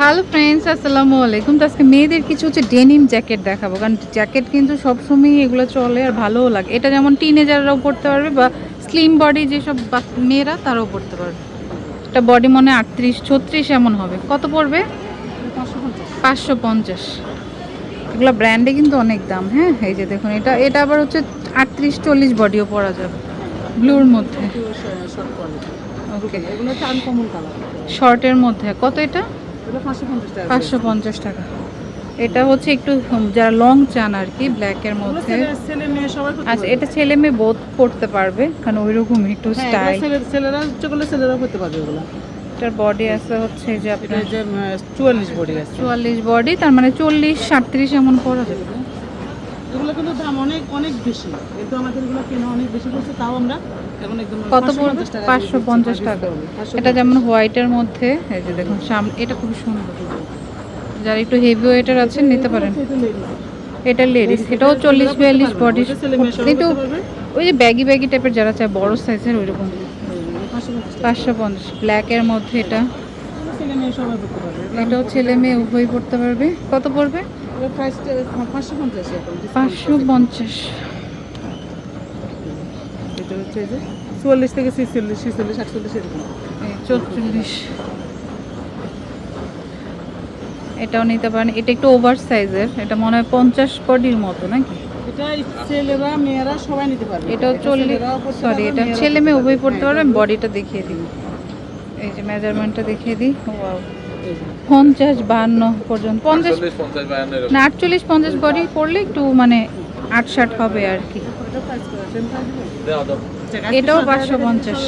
Hello friends আসসালামু আলাইকুম। তো আজকে মেয়েদের কিছু হচ্ছে ডেনিম জ্যাকেট দেখাবো কারণ জ্যাকেট কিন্তু সবসময় এগুলো চলে আর ভালোও লাগে। এটা যেমন টিনেজাররাও পড়তে পারবে বা স্লিম বডি যেসব মেয়েরা তারাও পড়তে পারবে। এটা বডি মনে হয় আটত্রিশ ছত্রিশ এমন হবে। কত পড়বে? পাঁচশো পঞ্চাশ। এগুলো ব্র্যান্ডে কিন্তু অনেক দাম হ্যাঁ? এই যে দেখুন এটা এটা আবার হচ্ছে আটত্রিশ চল্লিশ বডিও পরা যাবে। ব্লুর মধ্যে। ওকে শর্টের মধ্যে। কত এটা? পাঁচশো পঞ্চাশ টাকা এটা হচ্ছে একটু যারা লং চান আর কি ব্ল্যাকের মধ্যে। আচ্ছা এটা ছেলে মেয়ে বোধ করতে পারবে কারণ ওই রকম একটু হ্যাঁ, স্টাইল ছেলেরা চকলে ছেলেরা করতে পারবে এগুলো। এটার বডি আছে হচ্ছে যে আপনার যে চুয়াল্লিশ বডি আছে। চুয়াল্লিশ বডি তার মানে চল্লিশ সাতত্রিশ এমন পড়া যাবে। এগুলো কিন্তু দাম অনেক অনেক বেশি। কিন্তু আমাদের এগুলো কেনা অনেক বেশি পড়ছে তাও আমরা এখন একদম কত পড়বে? পাঁচশো পঞ্চাশ টাকা। এটা যেমন হোয়াইটের মধ্যে এই যে দেখুন সামনে এটা খুব সুন্দর। যারা একটু হেভি ওয়েটের আছেন নিতে পারেন। এটা লেডিস। এটাও চল্লিশ বিয়াল্লিশ বডি কিন্তু ওই যে ব্যাগি ব্যাগি টাইপের যারা চায় বড় সাইজের ওই রকম পাঁচশো পঞ্চাশ ব্ল্যাকের মধ্যে এটা। এটাও ছেলে মেয়ে উভয় পড়তে পারবে। কত পড়বে? পাঁচশো পঞ্চাশ পাঁচশো পঞ্চাশ। এটা হচ্ছে যে চুয়াল্লিশ থেকে ছিচল্লিশ ছিচল্লিশ আটচল্লিশ এরকম। চৌচল্লিশ। এটাও নিতে পারেন। এটা একটু ওভার সাইজের এটা মনে হয় পঞ্চাশ বডির মতো নাকি? এটা ছেলেরা মেয়েরা সবাই নিতে পারবে। এটা চল্লিশ সরি এটা ছেলে মেয়ে উভয় পড়তে পারবে। বডিটা দেখিয়ে দিই। এই যে মেজারমেন্টটা দেখিয়ে দিই। পঞ্চাশ বাহান্ন পর্যন্ত। পঞ্চাশ না আটচল্লিশ পঞ্চাশ বডি পড়লে একটু মানে আট ষাট হবে আর কি। এটাও পাঁচশো পঞ্চাশ।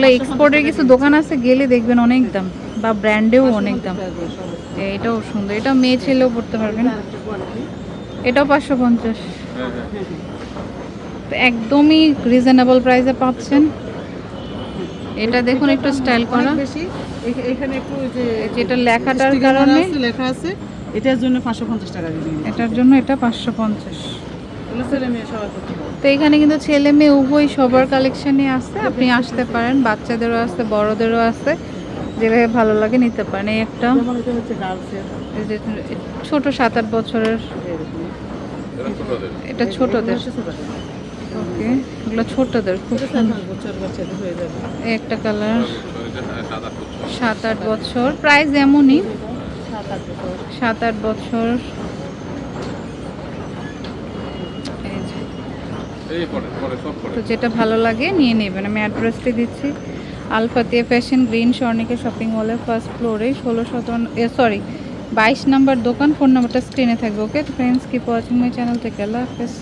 না এক্সপোর্টের কিছু দোকান আছে গেলে দেখবেন অনেক দাম বা ব্র্যান্ডেও অনেক দাম। এটাও সুন্দর এটা মেয়ে ছেলেও পড়তে পারবেন এটাও পাঁচশো পঞ্চাশ। হ্যাঁ হ্যাঁ। তো একদমই রিজনেবল প্রাইসে পাচ্ছেন। এটা দেখুন একটু স্টাইল করা। বেশি। এখানে একটু ওই যে যেটা লেখাটার কারণে আছে, লেখা আছে এটার জন্য পাঁচশো পঞ্চাশ টাকা দিয়ে দিন। এটার জন্য এটা পাঁচশো পঞ্চাশ। তো এখানে কিন্তু ছেলে মেয়ে উভয় সবার কালেকশনই আছে। আপনি আসতে পারেন বাচ্চাদেরও আছে বড়দেরও আছে। যেভাবে ভালো লাগে নিতে পারেন। এই একটা যেমন এটা হচ্ছে গার্লসের এই যে ছোট সাত আট বছরের। এটা ছোটদের। ওকে এগুলো ছোটদের খুব হয়ে একটা কালার। সাত আট বছর প্রাইস এমনই। সাত আট বছর। তো যেটা ভালো লাগে নিয়ে নেবেন। আমি অ্যাড্রেসটি দিচ্ছি। Alfatia fashion green Swarnika shopping মলের ফার্স্ট ফ্লোরে ষোলো সতেরো সরি বাইশ নাম্বার দোকান ফোন নাম্বারটা স্ক্রিনে থাকবে okay friends keep watching my channel থেকে আল্লাহ হাফেজ।